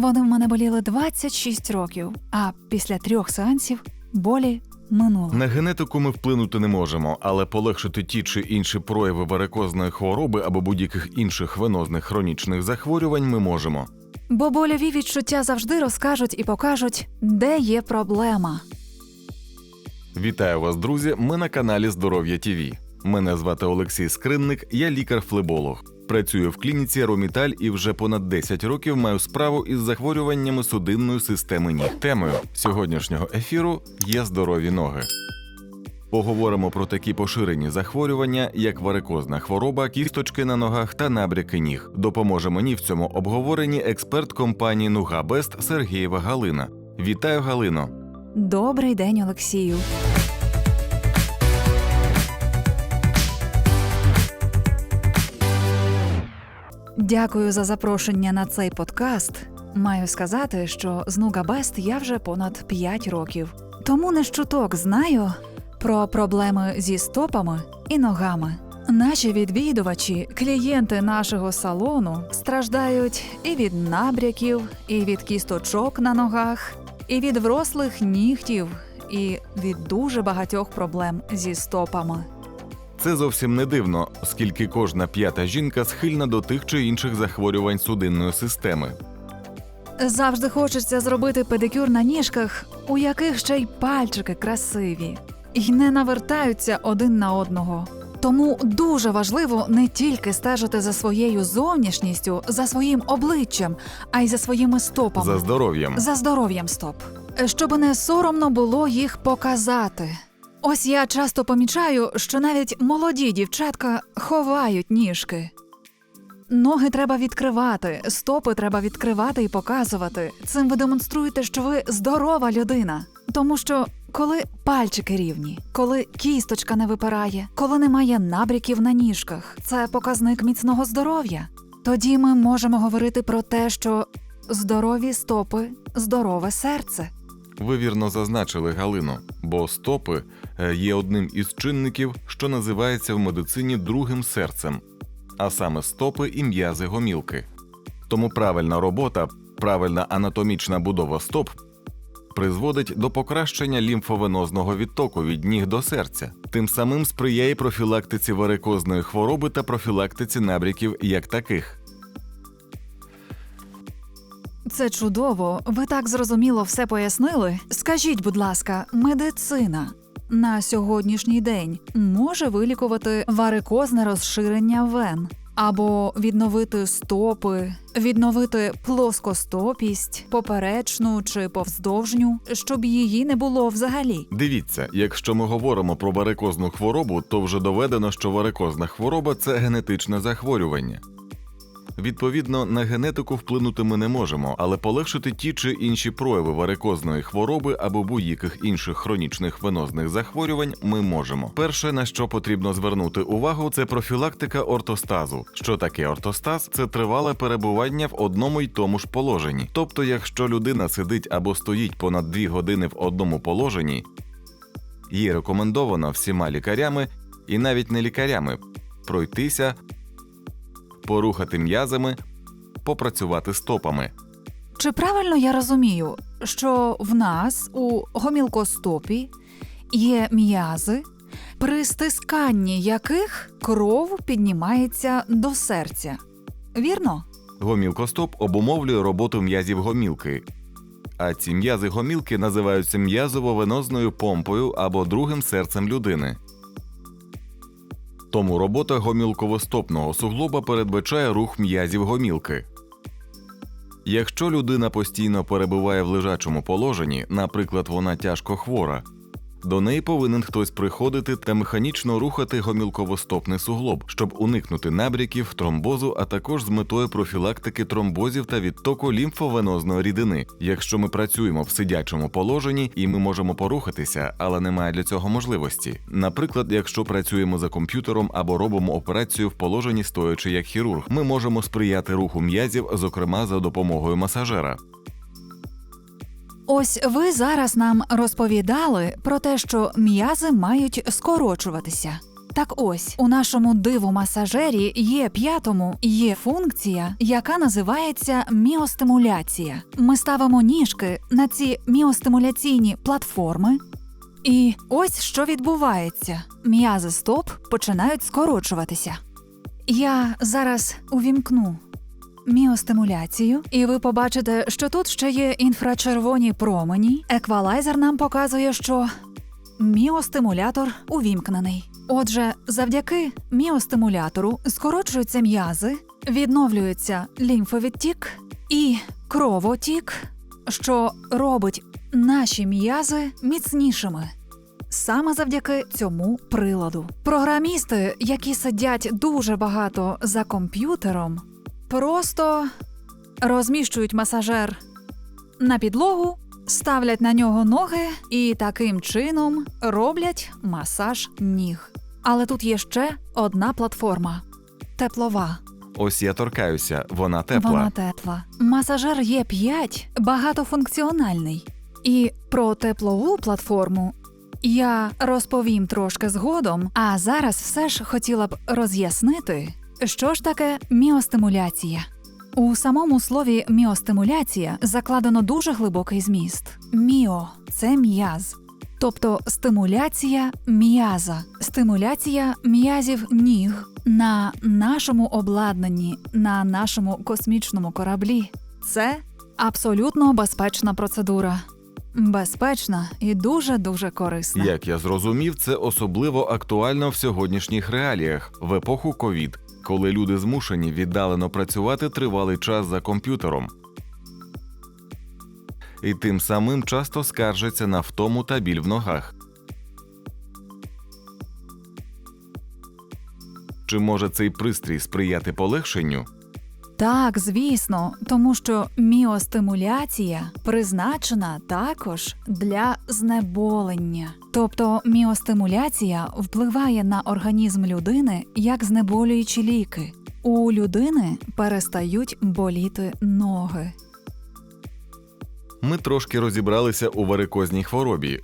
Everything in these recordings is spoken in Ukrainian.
Вони в мене боліли 26 років, а після трьох сеансів болі минули. На генетику ми вплинути не можемо, але полегшити ті чи інші прояви варикозної хвороби або будь-яких інших венозних хронічних захворювань ми можемо. Бо больові відчуття завжди розкажуть і покажуть, де є проблема. Вітаю вас, друзі! Ми на каналі Здоров'я ТІВІ. Мене звати Олексій Скринник, я лікар-флеболог. Працюю в клініці Роміталь і вже понад 10 років маю справу із захворюваннями судинної системи ніг. Темою сьогоднішнього ефіру є здорові ноги. Поговоримо про такі поширені захворювання, як варикозна хвороба, кісточки на ногах та набряки ніг. Допоможе мені в цьому обговоренні експерт компанії Нуга Бест Сергієва Галина. Вітаю, Галино! Добрий день, Олексію. Дякую за запрошення на цей подкаст. Маю сказати, що з Нуга Бест я вже понад 5 років. Тому не щуток знаю про проблеми зі стопами і ногами. Наші відвідувачі, клієнти нашого салону, страждають і від набряків, і від кісточок на ногах, і від врослих нігтів, і від дуже багатьох проблем зі стопами. Це зовсім не дивно, оскільки кожна п'ята жінка схильна до тих чи інших захворювань судинної системи. Завжди хочеться зробити педикюр на ніжках, у яких ще й пальчики красиві, і не навертаються один на одного. Тому дуже важливо не тільки стежити за своєю зовнішністю, за своїм обличчям, а й за своїми стопами. За здоров'ям. За здоров'ям стоп. Щоб не соромно було їх показати. Ось я часто помічаю, що навіть молоді дівчатка ховають ніжки. Ноги треба відкривати, стопи треба відкривати і показувати. Цим ви демонструєте, що ви здорова людина. Тому що коли пальчики рівні, коли кісточка не випирає, коли немає набряків на ніжках, це показник міцного здоров'я. Тоді ми можемо говорити про те, що здорові стопи, здорове серце. Ви вірно зазначили Галино, бо стопи є одним із чинників, що називається в медицині другим серцем, а саме стопи і м'язи гомілки. Тому правильна робота, правильна анатомічна будова стоп призводить до покращення лімфовенозного відтоку від ніг до серця, тим самим сприяє профілактиці варикозної хвороби та профілактиці набряків як таких. Це чудово. Ви так зрозуміло все пояснили. Скажіть, будь ласка, медицина на сьогоднішній день може вилікувати варикозне розширення вен або відновити стопи, відновити плоскостопість, поперечну чи повздовжню, щоб її не було взагалі. Дивіться, якщо ми говоримо про варикозну хворобу, то вже доведено, що варикозна хвороба це генетичне захворювання. Відповідно, на генетику вплинути ми не можемо, але полегшити ті чи інші прояви варикозної хвороби або будь-яких інших хронічних венозних захворювань ми можемо. Перше, на що потрібно звернути увагу, це профілактика ортостазу. Що таке ортостаз? Це тривале перебування в одному й тому ж положенні. Тобто, якщо людина сидить або стоїть понад 2 години в одному положенні, їй рекомендовано всіма лікарями і навіть не лікарями пройтися порухати м'язами, попрацювати стопами. Чи правильно я розумію, що в нас у гомілкостопі є м'язи, при стисканні яких кров піднімається до серця? Вірно? Гомілкостоп обумовлює роботу м'язів гомілки. А ці м'язи гомілки називаються м'язово-венозною помпою або другим серцем людини. Тому робота гомілковостопного суглоба передбачає рух м'язів гомілки. Якщо людина постійно перебуває в лежачому положенні, наприклад, вона тяжко хвора, до неї повинен хтось приходити та механічно рухати гомілковостопний суглоб, щоб уникнути набряків, тромбозу, а також з метою профілактики тромбозів та відтоку лімфовенозної рідини. Якщо ми працюємо в сидячому положенні і ми можемо порухатися, але немає для цього можливості. Наприклад, якщо працюємо за комп'ютером або робимо операцію в положенні стоячи як хірург, ми можемо сприяти руху м'язів, зокрема за допомогою масажера. Ось ви зараз нам розповідали про те, що м'язи мають скорочуватися. Так ось у нашому диву-масажері є п'ятому є функція, яка називається міостимуляція. Ми ставимо ніжки на ці міостимуляційні платформи. І ось що відбувається: м'язи стоп починають скорочуватися. Я зараз увімкну міостимуляцію, і ви побачите, що тут ще є інфрачервоні промені. Еквалайзер нам показує, що міостимулятор увімкнений. Отже, завдяки міостимулятору скорочуються м'язи, відновлюється лімфовідтік і кровотік, що робить наші м'язи міцнішими. Саме завдяки цьому приладу. Програмісти, які сидять дуже багато за комп'ютером, просто розміщують масажер на підлогу, ставлять на нього ноги і таким чином роблять масаж ніг. Але тут є ще одна платформа теплова. Ось я торкаюся, вона тепла. Вона тепла. Масажер є 5 багатофункціональний. І про теплову платформу я розповім трошки згодом, а зараз все ж хотіла б роз'яснити, що ж таке міостимуляція. У самому слові міостимуляція закладено дуже глибокий зміст. Міо це м'яз. Тобто стимуляція м'яза, стимуляція м'язів ніг на нашому обладнанні, на нашому космічному кораблі. Це абсолютно безпечна процедура. Безпечна і дуже дуже корисна. Як я зрозумів, це особливо актуально в сьогоднішніх реаліях в епоху ковід, коли люди змушені віддалено працювати тривалий час за комп'ютером. І тим самим часто скаржаться на втому та біль в ногах. Чи може цей пристрій сприяти полегшенню? Так, звісно, тому що міостимуляція призначена також для знеболення. Тобто міостимуляція впливає на організм людини як знеболюючі ліки. У людини перестають боліти ноги. Ми трошки розібралися у варикозній хворобі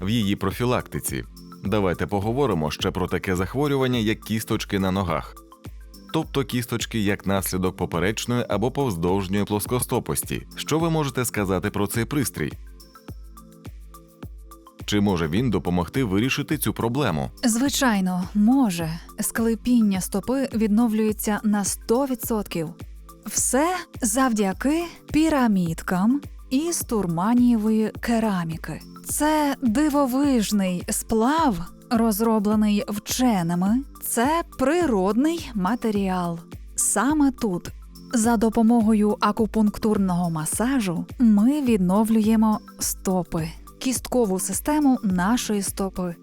в її профілактиці. Давайте поговоримо ще про таке захворювання, як кісточки на ногах, тобто кісточки як наслідок поперечної або повздовжньої плоскостопості. Що ви можете сказати про цей пристрій? Чи може він допомогти вирішити цю проблему? Звичайно, може, склепіння стопи відновлюється на 100%. Все завдяки пірамідкам із турманієвої кераміки. Це дивовижний сплав, розроблений вченими. Це природний матеріал. Саме тут, за допомогою акупунктурного масажу, ми відновлюємо стопи, кісткову систему нашої стопи.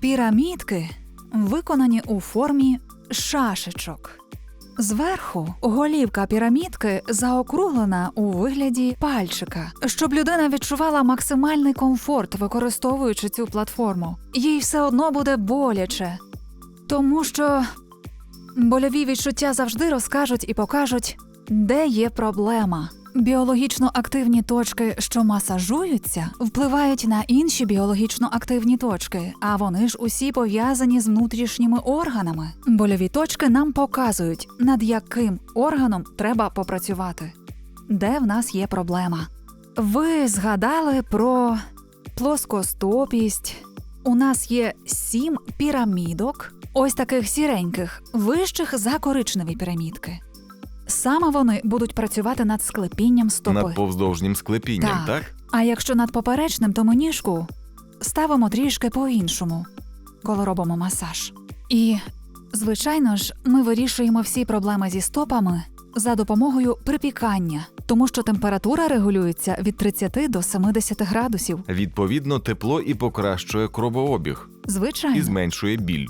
Пірамідки виконані у формі шашечок. Зверху голівка пірамідки заокруглена у вигляді пальчика, щоб людина відчувала максимальний комфорт, використовуючи цю платформу. Їй все одно буде боляче, тому що больові відчуття завжди розкажуть і покажуть, де є проблема. Біологічно активні точки, що масажуються, впливають на інші біологічно активні точки, а вони ж усі пов'язані з внутрішніми органами. Больові точки нам показують, над яким органом треба попрацювати, де в нас є проблема. Ви згадали про плоскостопість. У нас є сім пірамідок, ось таких сіреньких, вищих за коричневі пірамідки. Саме вони будуть працювати над склепінням стопи. Над повздовжнім склепінням, так? А якщо над поперечним, то ми ніжку ставимо трішки по-іншому, коли робимо масаж. І, звичайно ж, ми вирішуємо всі проблеми зі стопами за допомогою припікання, тому що температура регулюється від 30 до 70 градусів. Відповідно, тепло і покращує кровообіг Звичайно. і зменшує біль.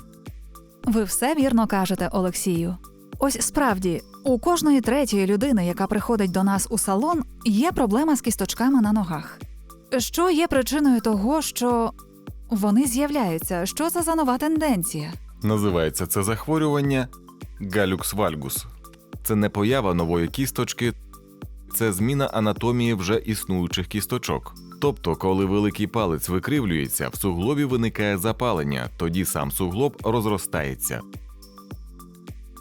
Ви все вірно кажете, Олексію. Ось справді, у кожної третьої людини, яка приходить до нас у салон, є проблема з кісточками на ногах. Що є причиною того, що вони з'являються? Що це за нова тенденція? Називається це захворювання галюкс вальгус. Це не поява нової кісточки, це зміна анатомії вже існуючих кісточок. Тобто, коли великий палець викривлюється, в суглобі виникає запалення, тоді сам суглоб розростається.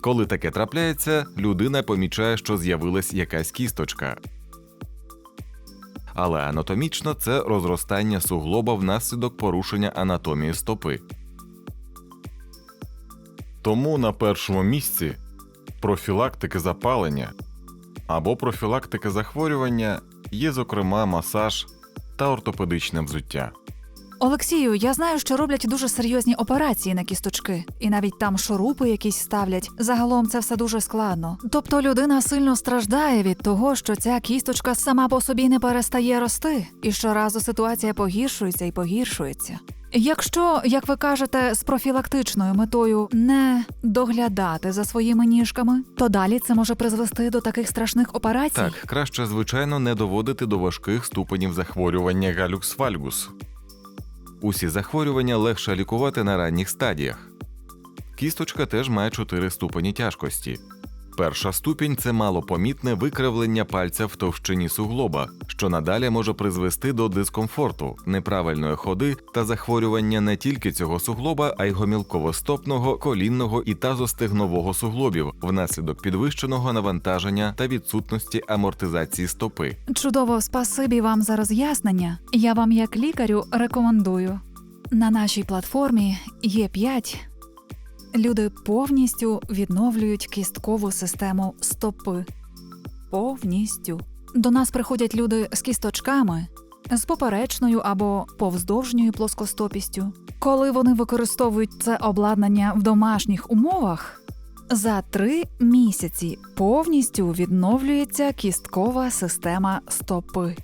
Коли таке трапляється, людина помічає, що з'явилась якась кісточка. Але анатомічно це розростання суглоба внаслідок порушення анатомії стопи. Тому на першому місці профілактики запалення або профілактики захворювання є, зокрема, масаж та ортопедичне взуття. Олексію, я знаю, що роблять дуже серйозні операції на кісточки, і навіть там шурупи якісь ставлять. Загалом це все дуже складно. Тобто людина сильно страждає від того, що ця кісточка сама по собі не перестає рости, і щоразу ситуація погіршується і погіршується. Якщо, як ви кажете, з профілактичною метою не доглядати за своїми ніжками, то далі це може призвести до таких страшних операцій. Так, краще, звичайно, не доводити до важких ступенів захворювання галюкс вальгус. Усі захворювання легше лікувати на ранніх стадіях. Кісточка теж має 4 ступені тяжкості. Перша ступінь це малопомітне викривлення пальця в товщині суглоба, що надалі може призвести до дискомфорту, неправильної ходи та захворювання не тільки цього суглоба, а й гомілково-стопного, колінного і тазостегнового суглобів внаслідок підвищеного навантаження та відсутності амортизації стопи. Чудово, спасибі вам за роз'яснення. Я вам, як лікарю, рекомендую. На нашій платформі є 5 Люди повністю відновлюють кісткову систему стопи. Повністю. До нас приходять люди з кісточками, з поперечною або повздовжньою плоскостопістю. Коли вони використовують це обладнання в домашніх умовах, за три місяці повністю відновлюється кісткова система стопи.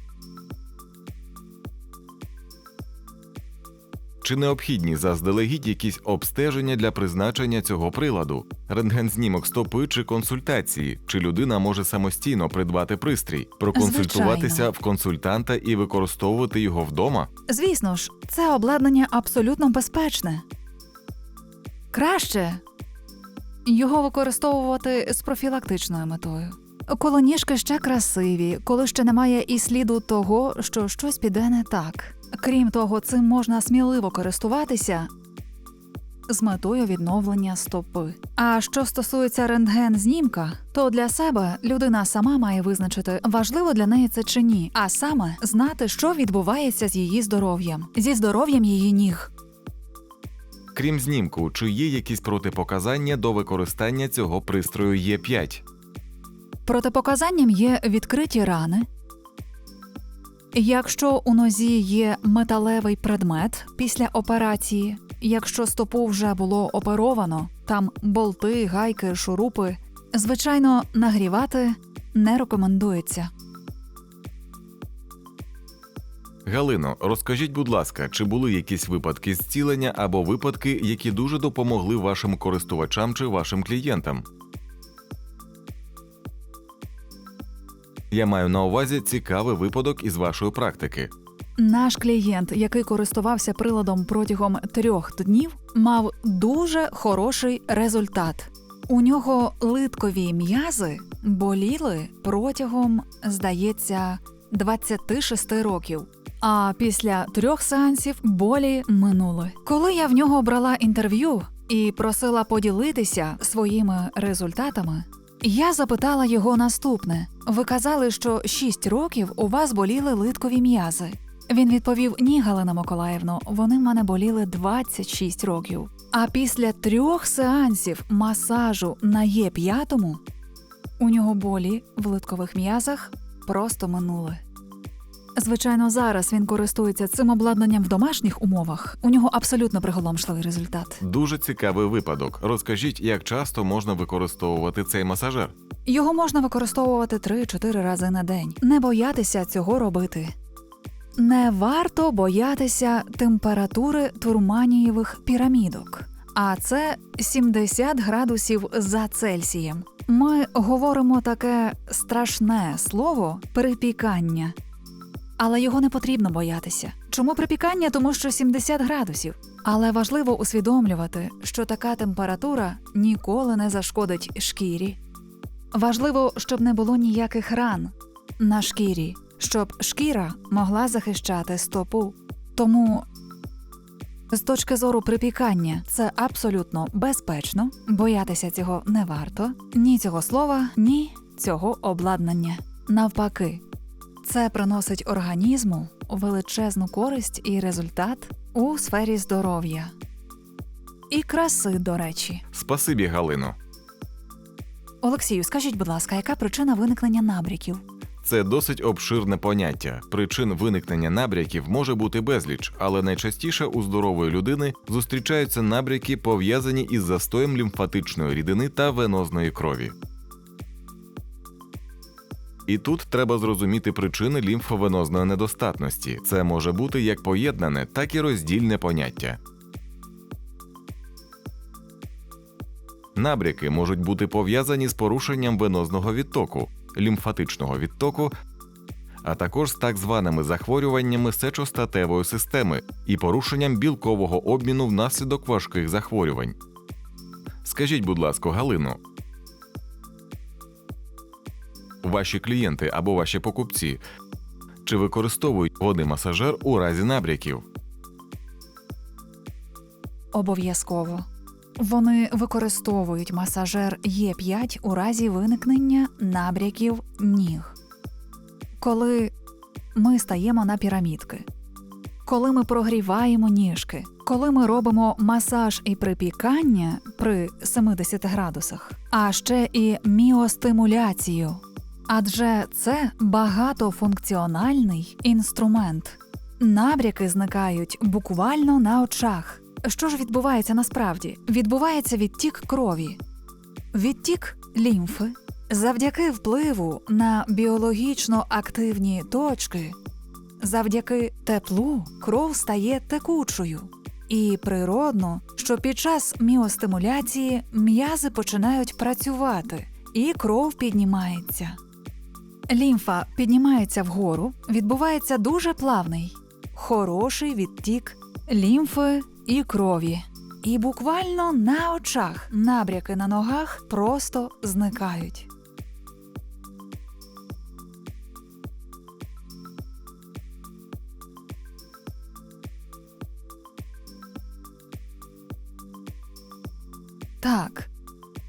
Чи необхідні заздалегідь якісь обстеження для призначення цього приладу, рентгензнімок стопи чи консультації, чи людина може самостійно придбати пристрій, проконсультуватися Звичайно. в консультанта і використовувати його вдома? Звісно ж, це обладнання абсолютно безпечне. Краще його використовувати з профілактичною метою. Коли ніжки ще красиві, коли ще немає і сліду того, що щось піде не так. Крім того, цим можна сміливо користуватися з метою відновлення стопи. А що стосується рентген-знімка, то для себе людина сама має визначити, важливо для неї це чи ні, а саме знати, що відбувається з її здоров'ям, зі здоров'ям її ніг. Крім знімку, чи є якісь протипоказання до використання цього пристрою Є5? Протипоказанням є відкриті рани. Якщо у нозі є металевий предмет після операції, якщо стопу вже було оперовано, там болти, гайки, шурупи, звичайно, нагрівати не рекомендується. Галино, розкажіть, будь ласка, чи були якісь випадки зцілення або випадки, які дуже допомогли вашим користувачам чи вашим клієнтам? Я маю на увазі цікавий випадок із вашої практики. Наш клієнт, який користувався приладом протягом трьох днів, мав дуже хороший результат. У нього литкові м'язи боліли протягом, здається, 26 років. А після трьох сеансів болі минули. Коли я в нього брала інтерв'ю і просила поділитися своїми результатами, я запитала його наступне: ви казали, що 6 років у вас боліли литкові м'язи. Він відповів: Ні, Галина Миколаївно, вони в мене боліли 26 років. А після трьох сеансів масажу на Є5 у нього болі в литкових м'язах просто минули. Звичайно, зараз він користується цим обладнанням в домашніх умовах. У нього абсолютно приголомшливий результат. Дуже цікавий випадок. Розкажіть, як часто можна використовувати цей масажер? Його можна використовувати 3-4 рази на день. Не боятися цього робити. Не варто боятися температури турманієвих пірамідок, а це 70 градусів за Цельсієм. Ми говоримо таке страшне слово припікання. Але його не потрібно боятися. Чому припікання? Тому що 70 градусів. Але важливо усвідомлювати, що така температура ніколи не зашкодить шкірі. Важливо, щоб не було ніяких ран на шкірі, щоб шкіра могла захищати стопу. Тому з точки зору припікання це абсолютно безпечно, боятися цього не варто, ні цього слова, ні цього обладнання. Навпаки, це приносить організму величезну користь і результат у сфері здоров'я. І краси, до речі. Спасибі, Галино. Олексію, скажіть, будь ласка, яка причина виникнення набряків? Це досить обширне поняття. Причин виникнення набряків може бути безліч, але найчастіше у здорової людини зустрічаються набряки, пов'язані із застоєм лімфатичної рідини та венозної крові. І тут треба зрозуміти причини лімфовенозної недостатності. Це може бути як поєднане, так і роздільне поняття. Набряки можуть бути пов'язані з порушенням венозного відтоку, лімфатичного відтоку, а також з так званими захворюваннями сечостатевої системи і порушенням білкового обміну внаслідок важких захворювань. Скажіть, будь ласка, Галино, ваші клієнти або ваші покупці чи використовують водний масажер у разі набряків? Обов'язково. Вони використовують масажер Е5 у разі виникнення набряків ніг. Коли ми стаємо на пірамідки, коли ми прогріваємо ніжки, коли ми робимо масаж і припікання при 70 градусах, а ще і міостимуляцію. Адже це багатофункціональний інструмент. Набряки зникають буквально на очах. Що ж відбувається насправді? Відбувається відтік крові, відтік лімфи. Завдяки впливу на біологічно активні точки, завдяки теплу кров стає текучою. І природно, що під час міостимуляції м'язи починають працювати, і кров піднімається. Лімфа піднімається вгору, відбувається дуже плавний, хороший відтік лімфи і крові. І буквально на очах набряки на ногах просто зникають. Так,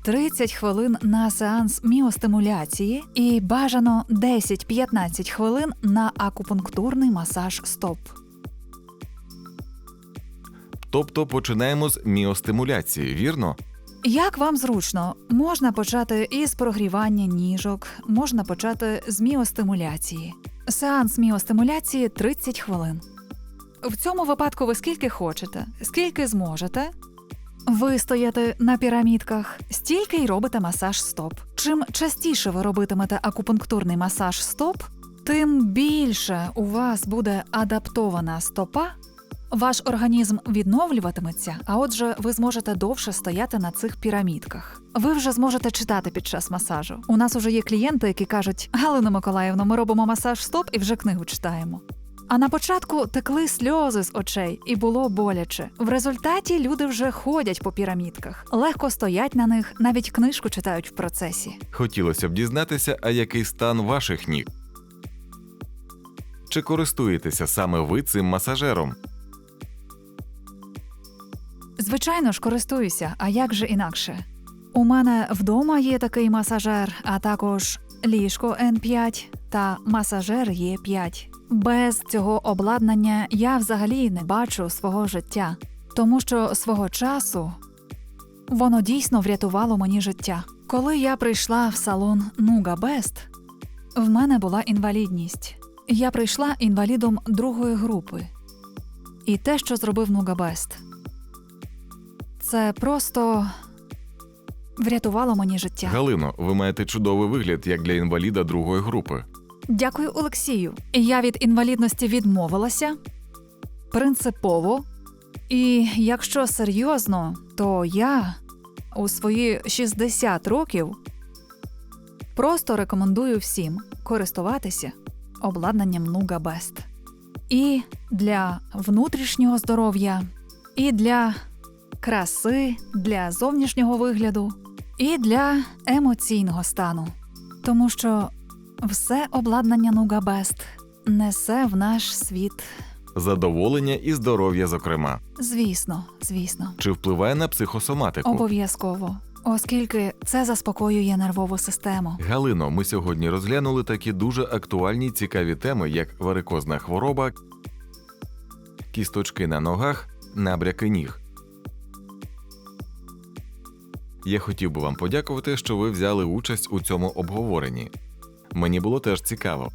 30 хвилин на сеанс міостимуляції і бажано 10-15 хвилин на акупунктурний масаж стоп. Тобто починаємо з міостимуляції, вірно? Як вам зручно, можна почати із прогрівання ніжок, можна почати з міостимуляції. Сеанс міостимуляції 30 хвилин. В цьому випадку ви скільки хочете, скільки зможете. Ви стоїте на пірамідках, стільки й робите масаж стоп. Чим частіше ви робитимете акупунктурний масаж стоп, тим більше у вас буде адаптована стопа ваш організм відновлюватиметься, а отже, ви зможете довше стояти на цих пірамідках. Ви вже зможете читати під час масажу. У нас уже є клієнти, які кажуть: Галина Миколаївна, ми робимо масаж стоп і вже книгу читаємо. А на початку текли сльози з очей, і було боляче. В результаті люди вже ходять по пірамідках, легко стоять на них, навіть книжку читають в процесі. Хотілося б дізнатися, а який стан ваших ніг? Чи користуєтеся саме ви цим масажером? Звичайно ж, користуюся, а як же інакше? У мене вдома є такий масажер, а також ліжко N5 та масажер Е5. Без цього обладнання я взагалі не бачу свого життя, тому що свого часу воно дійсно врятувало мені життя. Коли я прийшла в салон Нуга Бест, в мене була інвалідність. Я прийшла інвалідом другої групи. І те, що зробив Нуга Бест, це просто врятувало мені життя. Галино, ви маєте чудовий вигляд як для інваліда другої групи. Дякую, Олексію. Я від інвалідності відмовилася принципово. І якщо серйозно, то я у свої 60 років просто рекомендую всім користуватися обладнанням Nuga Best. І для внутрішнього здоров'я, і для краси, для зовнішнього вигляду, і для емоційного стану. Тому що все обладнання Nuga Best несе в наш світ. Задоволення і здоров'я, зокрема, Звісно, звісно, чи впливає на психосоматику? обов'язково, оскільки це заспокоює нервову систему. Галино, ми сьогодні розглянули такі дуже актуальні й цікаві теми, як варикозна хвороба, кісточки на ногах, набряки ніг. Я хотів би вам подякувати, що ви взяли участь у цьому обговоренні. Мені було теж цікаво.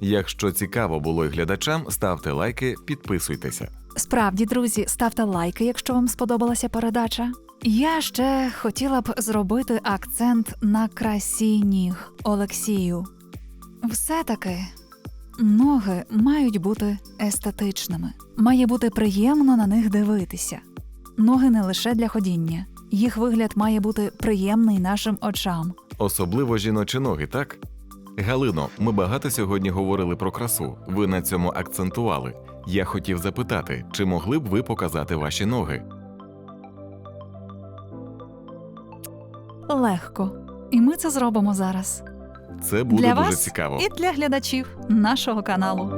Якщо цікаво було і глядачам, ставте лайки, підписуйтеся. Справді, друзі, ставте лайки, якщо вам сподобалася передача. Я ще хотіла б зробити акцент на красі ніг Олексію. Все-таки ноги мають бути естетичними, має бути приємно на них дивитися. Ноги не лише для ходіння, їх вигляд має бути приємний нашим очам. Особливо жіночі ноги, так? Галино, ми багато сьогодні говорили про красу. Ви на цьому акцентували. Я хотів запитати, чи могли б ви показати ваші ноги? Легко. І ми це зробимо зараз. Це буде для дуже вас цікаво. і для глядачів нашого каналу.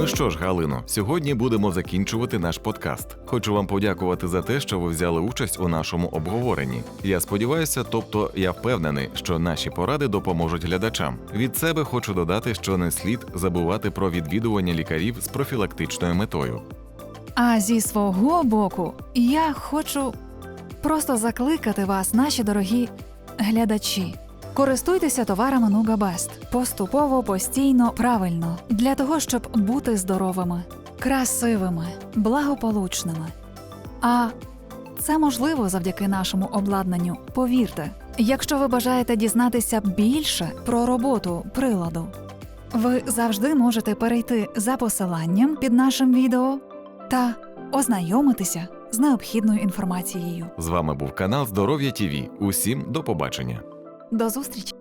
Ну що ж, Галино, сьогодні будемо закінчувати наш подкаст. Хочу вам подякувати за те, що ви взяли участь у нашому обговоренні. Я сподіваюся, тобто я впевнений, що наші поради допоможуть глядачам. Від себе хочу додати, що не слід забувати про відвідування лікарів з профілактичною метою. А зі свого боку, я хочу просто закликати вас, наші дорогі глядачі. Користуйтеся товарами Nuga Best поступово, постійно, правильно для того, щоб бути здоровими, красивими, благополучними. А це можливо завдяки нашому обладнанню. Повірте, якщо ви бажаєте дізнатися більше про роботу приладу, ви завжди можете перейти за посиланням під нашим відео та ознайомитися з необхідною інформацією. З вами був канал Здоров'я ТІВІ. Усім до побачення. До зустрічі!